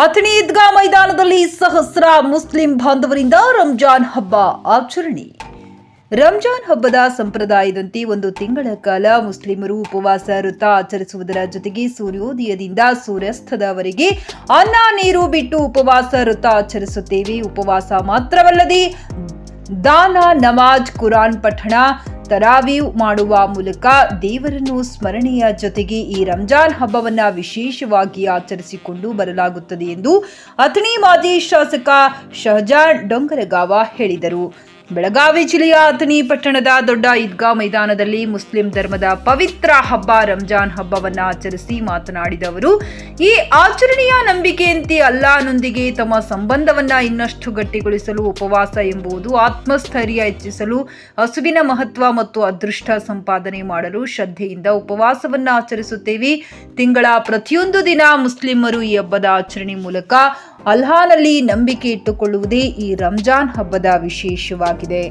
ಅಥಣಿ ಈದ್ಗಾ ಮೈದಾನದಲ್ಲಿ ಸಹಸ್ರ ಮುಸ್ಲಿಂ ಬಾಂಧವರಿಂದ ರಂಜಾನ್ ಹಬ್ಬ ಆಚರಣೆ. ರಂಜಾನ್ ಹಬ್ಬದ ಸಂಪ್ರದಾಯದಂತೆ ಒಂದು ತಿಂಗಳ ಕಾಲ ಮುಸ್ಲಿಮರು ಉಪವಾಸ ವೃತ ಆಚರಿಸುವುದರ ಜೊತೆಗೆ ಸೂರ್ಯೋದಯದಿಂದ ಸೂರ್ಯಾಸ್ತದವರೆಗೆ ಅನ್ನ, ನೀರು ಬಿಟ್ಟು ಉಪವಾಸ ವೃತ ಆಚರಿಸುತ್ತೇವೆ. ಉಪವಾಸ ಮಾತ್ರವಲ್ಲದೆ ದಾನ, ನಮಾಜ್, ಕುರಾನ್, ಪಠಣ ತರಾವೀವ್ ಮಾಡುವ ಮೂಲಕ ದೇವರನ್ನು ಸ್ಮರಣೆಯ ಜೊತೆಗೆ ಈ ರಂಜಾನ್ ಹಬ್ಬವನ್ನ ವಿಶೇಷವಾಗಿ ಆಚರಿಸಿಕೊಂಡು ಬರಲಾಗುತ್ತದೆ ಎಂದು ಅಥಣಿ ಮಾಜಿ ಶಾಸಕ ಶಹಜಾನ್ ಡೊಂಗರಗಾವ ಹೇಳಿದರು. ಬೆಳಗಾವಿ ಜಿಲ್ಲೆಯ ಅಥಣಿ ಪಟ್ಟಣದ ದೊಡ್ಡ ಈದ್ಗಾ ಮೈದಾನದಲ್ಲಿ ಮುಸ್ಲಿಂ ಧರ್ಮದ ಪವಿತ್ರ ಹಬ್ಬ ರಂಜಾನ್ ಹಬ್ಬವನ್ನು ಆಚರಿಸಿ ಮಾತನಾಡಿದ ಅವರು, ಈ ಆಚರಣೆಯ ನಂಬಿಕೆಯಂತೆ ಅಲ್ಲಾನೊಂದಿಗೆ ತಮ್ಮ ಸಂಬಂಧವನ್ನ ಇನ್ನಷ್ಟು ಗಟ್ಟಿಗೊಳಿಸಲು, ಉಪವಾಸ ಎಂಬುದು ಆತ್ಮಸ್ಥೈರ್ಯ ಹೆಚ್ಚಿಸಲು, ಹಸುವಿನ ಮಹತ್ವ ಮತ್ತು ಅದೃಷ್ಟ ಸಂಪಾದನೆ ಮಾಡಲು ಶ್ರದ್ಧೆಯಿಂದ ಉಪವಾಸವನ್ನು ಆಚರಿಸುತ್ತೇವೆ. ತಿಂಗಳ ಪ್ರತಿಯೊಂದು ದಿನ ಮುಸ್ಲಿಮರು ಈ ಹಬ್ಬದ ಆಚರಣೆ ಮೂಲಕ ಅಲ್ಹಾನಲ್ಲಿ ನಂಬಿಕೆ ಇಟ್ಟುಕೊಳ್ಳುವುದೇ ಈ ರಂಜಾನ್ ಹಬ್ಬದ ವಿಶೇಷವಾಗಿದೆ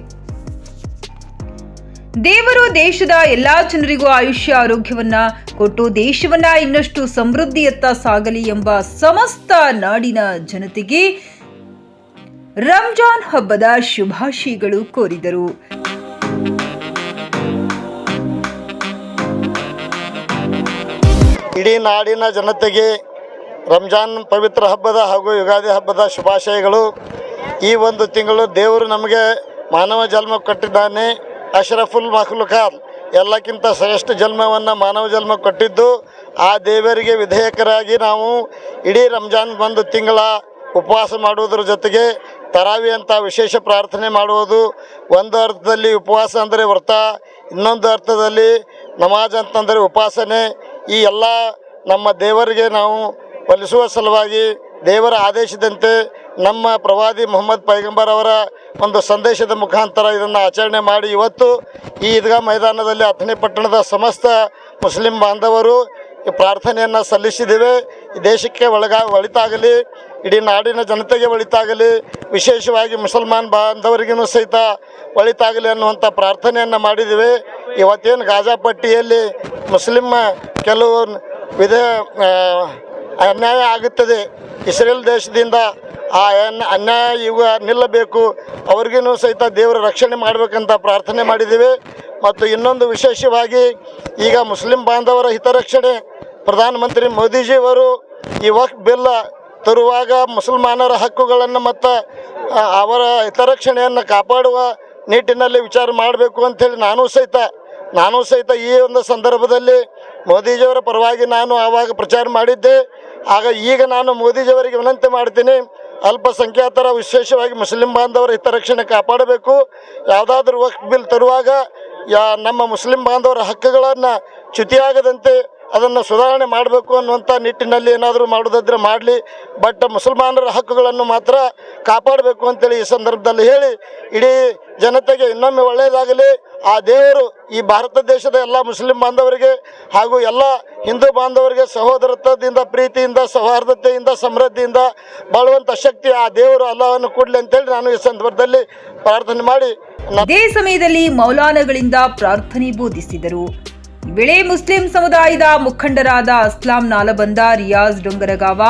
ದೇವರು ದೇಶದ ಎಲ್ಲಾ ಜನರಿಗೂ ಆಯುಷ್ಯ, ಆರೋಗ್ಯವನ್ನ ಕೊಟ್ಟು ದೇಶವನ್ನ ಇನ್ನಷ್ಟು ಸಮೃದ್ಧಿಯತ್ತ ಸಾಗಲಿ ಎಂಬ ಸಮಸ್ತ ನಾಡಿನ ಜನತೆಗೆ ರಂಜಾನ್ ಹಬ್ಬದ ಶುಭಾಶಯಗಳು ಕೋರಿದರು. ಇಡೀ ನಾಡಿನ ಜನತೆಗೆ ರಂಜಾನ್ ಪವಿತ್ರ ಹಬ್ಬದ ಹಾಗೂ ಯುಗಾದಿ ಹಬ್ಬದ ಶುಭಾಶಯಗಳು. ಈ ಒಂದು ತಿಂಗಳು ದೇವರು ನಮಗೆ ಮಾನವ ಜನ್ಮ ಕೊಟ್ಟಿದ್ದಾನೆ ಅಶ್ರಫುಲ್ ಮಖ್ಲುಕಾತ್ ಎಲ್ಲಕ್ಕಿಂತ ಶ್ರೇಷ್ಠ ಜನ್ಮವನ್ನು ಮಾನವ ಜನ್ಮ ಕೊಟ್ಟಿದ್ದು ಆ ದೇವರಿಗೆ ವಿಧೇಯಕರಾಗಿ ನಾವು ಇಡೀ ರಂಜಾನ್ ಒಂದು ತಿಂಗಳ ಉಪವಾಸ ಮಾಡುವುದರ ಜೊತೆಗೆ ತರಾವಿ ಅಂತ ವಿಶೇಷ ಪ್ರಾರ್ಥನೆ ಮಾಡುವುದು. ಒಂದು ಅರ್ಥದಲ್ಲಿ ಉಪವಾಸ ಅಂದರೆ ವ್ರತ, ಇನ್ನೊಂದು ಅರ್ಥದಲ್ಲಿ ನಮಾಜ್ ಅಂತಂದರೆ ಉಪಾಸನೆ. ಈ ಎಲ್ಲ ನಮ್ಮ ದೇವರಿಗೆ ನಾವು ಒಲಿಸುವ ಸಲುವಾಗಿ ದೇವರ ಆದೇಶದಂತೆ ನಮ್ಮ ಪ್ರವಾದಿ ಮೊಹಮ್ಮದ್ ಪೈಗಂಬರ್ ಅವರ ಒಂದು ಸಂದೇಶದ ಮುಖಾಂತರ ಇದನ್ನು ಆಚರಣೆ ಮಾಡಿ ಇವತ್ತು ಈ ಈದ್ಗಾ ಮೈದಾನದಲ್ಲಿ ಅಥಣಿ ಪಟ್ಟಣದ ಸಮಸ್ತ ಮುಸ್ಲಿಂ ಬಾಂಧವರು ಪ್ರಾರ್ಥನೆಯನ್ನು ಸಲ್ಲಿಸಿದ್ದೇವೆ. ದೇಶಕ್ಕೆ ಒಳಗ ಒಳಿತಾಗಲಿ, ಇಡೀ ನಾಡಿನ ಜನತೆಗೆ ಒಳಿತಾಗಲಿ, ವಿಶೇಷವಾಗಿ ಮುಸಲ್ಮಾನ್ ಬಾಂಧವರಿಗೂ ಸಹಿತ ಒಳಿತಾಗಲಿ ಅನ್ನುವಂಥ ಪ್ರಾರ್ಥನೆಯನ್ನು ಮಾಡಿದ್ದೇವೆ. ಇವತ್ತೇನು ಗಾಜಾಪಟ್ಟಿಯಲ್ಲಿ ಮುಸ್ಲಿಂ ಕೆಲವು ವಿಧ ಅನ್ಯಾಯ ಆಗುತ್ತದೆ. ಇಸ್ರೇಲ್ ದೇಶದಿಂದ ಆ ಅನ್- ಅನ್ಯಾಯ ಈಗ ನಿಲ್ಲಬೇಕು ಅವ್ರಿಗೂ ಸಹಿತ ದೇವರ ರಕ್ಷಣೆ ಮಾಡಬೇಕಂತ ಪ್ರಾರ್ಥನೆ ಮಾಡಿದ್ದೀವಿ. ಮತ್ತು ಇನ್ನೊಂದು ವಿಶೇಷವಾಗಿ ಈಗ ಮುಸ್ಲಿಂ ಬಾಂಧವರ ಹಿತರಕ್ಷಣೆ, ಪ್ರಧಾನಮಂತ್ರಿ ಮೋದಿಜಿಯವರು ಈ ವಕ್ ಬಿಲ್ಲ ತರುವಾಗ ಮುಸಲ್ಮಾನರ ಹಕ್ಕುಗಳನ್ನು ಮತ್ತು ಅವರ ಹಿತರಕ್ಷಣೆಯನ್ನು ಕಾಪಾಡುವ ನಿಟ್ಟಿನಲ್ಲಿ ವಿಚಾರ ಮಾಡಬೇಕು ಅಂಥೇಳಿ ನಾನು ಸಹಿತ ನಾನು ಸಹಿತ ಈ ಒಂದು ಸಂದರ್ಭದಲ್ಲಿ ಮೋದಿಜಿಯವರ ಪರವಾಗಿ ನಾನು ಆವಾಗ ಪ್ರಚಾರ ಮಾಡಿದ್ದೆ. ಆಗ ಈಗ ನಾನು ಮೋದಿಜಿಯವರಿಗೆ ವಿನಂತಿ ಮಾಡ್ತೀನಿ ಅಲ್ಪಸಂಖ್ಯಾತರ ವಿಶೇಷವಾಗಿ ಮುಸ್ಲಿಂ ಬಾಂಧವರ ಹಿತರಕ್ಷಣೆ ಕಾಪಾಡಬೇಕು. ಯಾವುದಾದ್ರೂ ವಕ್ಫ್ ಬಿಲ್ ತರುವಾಗ ಯಾ ನಮ್ಮ ಮುಸ್ಲಿಂ ಬಾಂಧವರ ಹಕ್ಕುಗಳನ್ನು ಚ್ಯುತಿಯಾಗದಂತೆ ಅದನ್ನು ಸುಧಾರಣೆ ಮಾಡಬೇಕು ಅನ್ನುವಂಥ ನಿಟ್ಟಿನಲ್ಲಿ ಏನಾದರೂ ಮಾಡೋದಿದ್ರೆ ಮಾಡಲಿ. ಬಟ್ ಮುಸಲ್ಮಾನರ ಹಕ್ಕುಗಳನ್ನು ಮಾತ್ರ ಕಾಪಾಡಬೇಕು ಅಂತೇಳಿ ಈ ಸಂದರ್ಭದಲ್ಲಿ ಹೇಳಿ, ಇಡೀ ಜನತೆಗೆ ಇನ್ನೊಮ್ಮೆ ಒಳ್ಳೆಯದಾಗಲಿ. ಆ ದೇವರು ಈ ಭಾರತ ದೇಶದ ಎಲ್ಲ ಮುಸ್ಲಿಂ ಬಾಂಧವರಿಗೆ ಹಾಗೂ ಎಲ್ಲ ಹಿಂದೂ ಬಾಂಧವರಿಗೆ ಸಹೋದರತ್ವದಿಂದ, ಪ್ರೀತಿಯಿಂದ, ಸೌಹಾರ್ದತೆಯಿಂದ, ಸಮೃದ್ಧಿಯಿಂದ ಬಾಳುವಂಥ ಶಕ್ತಿ ಆ ದೇವರು ಅಲ್ಲವನ್ನು ಕೊಡಲಿ ಅಂತೇಳಿ ನಾನು ಈ ಸಂದರ್ಭದಲ್ಲಿ ಪ್ರಾರ್ಥನೆ ಮಾಡಿ. ಅದೇ ಸಮಯದಲ್ಲಿ ಮೌಲಾನಗಳಿಂದ ಪ್ರಾರ್ಥನೆ ಬೋಧಿಸಿದರು. ವೇಳೆ ಮುಸ್ಲಿಂ ಸಮುದಾಯದ ಮುಖಂಡರಾದ Aslam Nalaband Riyaz Dongargaon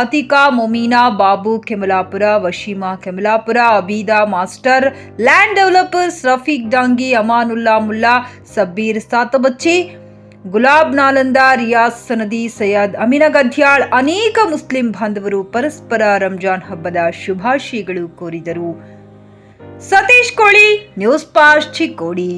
Atika Momina, Babu Kemalapur, Washima Kemalapur, Abida master, land developers Rafiq Dangi, Amanulla Mulla, Sabbir Satabacchi, Gulab Nalanda, Riyaz Sanadi, Syed Amina Gadyal ಅನೇಕ ಮುಸ್ಲಿಂ ಬಾಂಧವರು ಪರಸ್ಪರ ರಂಜಾನ್ ಹಬ್ಬದ ಶುಭಾಶಯಗಳು ಕೋರಿದರು. ಸತೀಶ್ ಕೋಳಿ, ನ್ಯೂಸ್ ಪಾಸ್ಟ್ ಚಿಕ್ಕೋಡಿ.